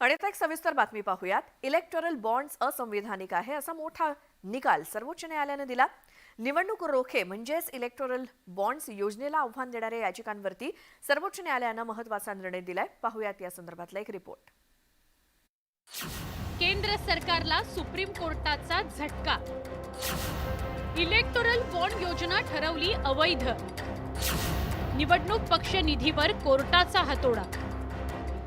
आणि आता एक सविस्तर बातमी पाहूयात. इलेक्टोरल बॉन्ड्स असंविधानिक आहे असा मोठा निकाल सर्वोच्च न्यायालयानं दिला. निवडणूक रोखे म्हणजेच इलेक्टोरल बॉन्ड्स योजनेला आव्हान देणाऱ्या याचिकांवरती सर्वोच्च न्यायालयानं महत्त्वाचा निर्णय दिलाय. पाहूयात या संदर्भातला एक रिपोर्ट केंद्र सरकारला सुप्रीम कोर्टाचा झटका. इलेक्टोरल बॉन्ड योजना ठरवली अवैध. निवडणूक पक्ष निधीवर कोर्टाचा हातोडा.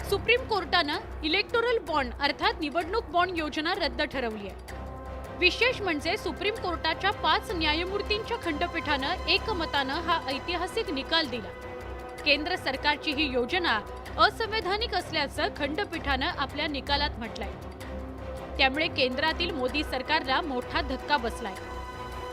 सुप्रीम कोर्टानं इलेक्टोरल बॉन्ड अर्थात निवडणूक बॉन्ड योजना रद्द ठरवली आहे. विशेष म्हणजे सुप्रीम कोर्टाच्या पाच न्यायमूर्तींच्या खंडपीठानं एकमतानं हा ऐतिहासिक निकाल दिला. केंद्र सरकारची ही योजना असंवैधानिक असल्याचं खंडपीठानं आपल्या निकालात म्हटलंय. त्यामुळे केंद्रातील मोदी सरकारला मोठा धक्का बसलाय.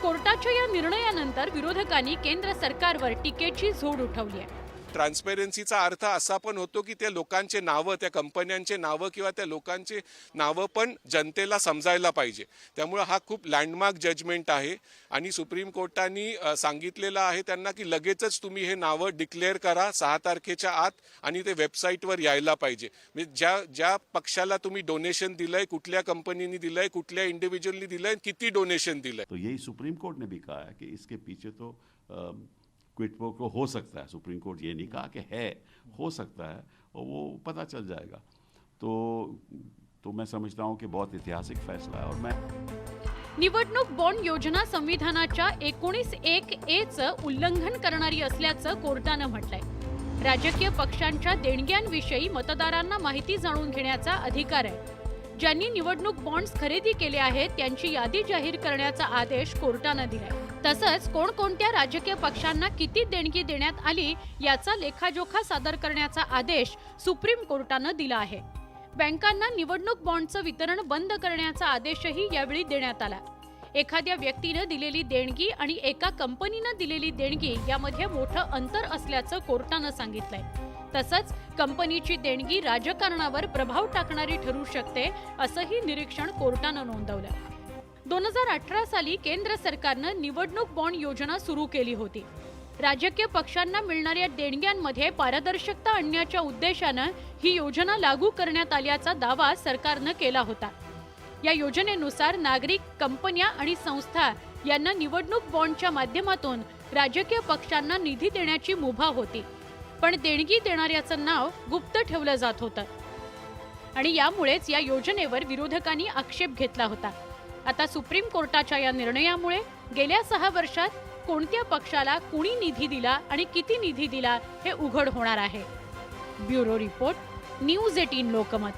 कोर्टाच्या या निर्णयानंतर विरोधकांनी केंद्र सरकारवर टीकेची झोड उठवली आहे. ट्रान्सपेरन्सीचा अर्थ असा पण होतो की त्या लोकांचे नावं त्या कंपन्यांचे नावं किंवा त्या लोकांचे नावं पण जनतेला समजायला पाहिजे. त्यामुळं हा खूप लँडमार्क जजमेंट आहे आणि सुप्रीम कोर्टाने सांगितलेलं आहे त्यांना की लगेचच तुम्ही हे नावं डिक्लेअर करा सहा तारखेच्या आत आणि ते वेबसाईटवर यायला पाहिजे. म्हणजे ज्या ज्या पक्षाला तुम्ही डोनेशन दिलंय कुठल्या कंपनीने दिलंय कुठल्या इंडिव्हिज्युअलनी दिलंय किती डोनेशन दिलंय? तो यही सुप्रीम कोर्ट ने भी कहा है कि इसके पीछे तो क्विट प्रो को हो सकता है सुप्रीम कोर्ट ये नहीं कहा कि है हो सकता है और वो पता चल जाएगा। तो तो मैं समझता हूँ कि बहुत ऐतिहासिक फैसला है और मैं निवडणूक बॉन्ड योजना संविधानाच्या एकोणीस एक ए चं उल्लंघन करणारी असल्याचं कोर्टानं म्हटलंय. राजकीय पक्षांच्या देणग्यांविषयी मतदारांना माहिती जाणून घेण्याचा अधिकार आहे. ज्यांनी निवडणूक बॉन्ड्स खरेदी केले आहेत त्यांची यादी जाहीर करण्याचा आदेश कोर्टानं दिलाय. तसंच कोणकोणत्या राजकीय पक्षांना किती देणगी देण्यात आली याचा लेखाजोखा सादर करण्याचा आदेश सुप्रीम कोर्टानं दिला आहे. बँकांना निवडणूक बॉन्डचं वितरण बंद करण्याचा आदेशही यावेळी देण्यात आला. एखाद्या व्यक्तीनं दिलेली देणगी आणि एका कंपनीनं दिलेली देणगी यामध्ये मोठं अंतर असल्याचं कोर्टानं सांगितलंय. तसंच कंपनीची देणगी राजकारणावर प्रभाव टाकणारी ठरू शकते असंही निरीक्षण कोर्टानं नोंदवलं. दोन हजार अठरा साली केंद्र सरकारनं निवडणूक बॉन्ड योजना सुरू केली होती. राजकीय पक्षांना मिळणाऱ्या देणग्यांमध्ये पारदर्शकता आणण्याच्या उद्देशानं ही योजना लागू करण्यात आल्याचा दावा सरकारनं केला होता. या योजनेनुसार नागरिक कंपन्या आणि संस्था यांना निवडणूक बॉन्डच्या माध्यमातून राजकीय पक्षांना निधी देण्याची मुभा होती. पण देणगी देणाऱ्याचं नाव गुप्त ठेवलं जात होतं. आणि यामुळेच या योजनेवर विरोधकांनी आक्षेप घेतला होता. आता सुप्रीम कोर्टाच्या या निर्णयामुळे गेल्या सहा वर्षात कोणत्या पक्षाला कुणी निधी दिला आणि किती निधी दिला हे उघड होणार आहे. Bureau report news eighteen Lokmat.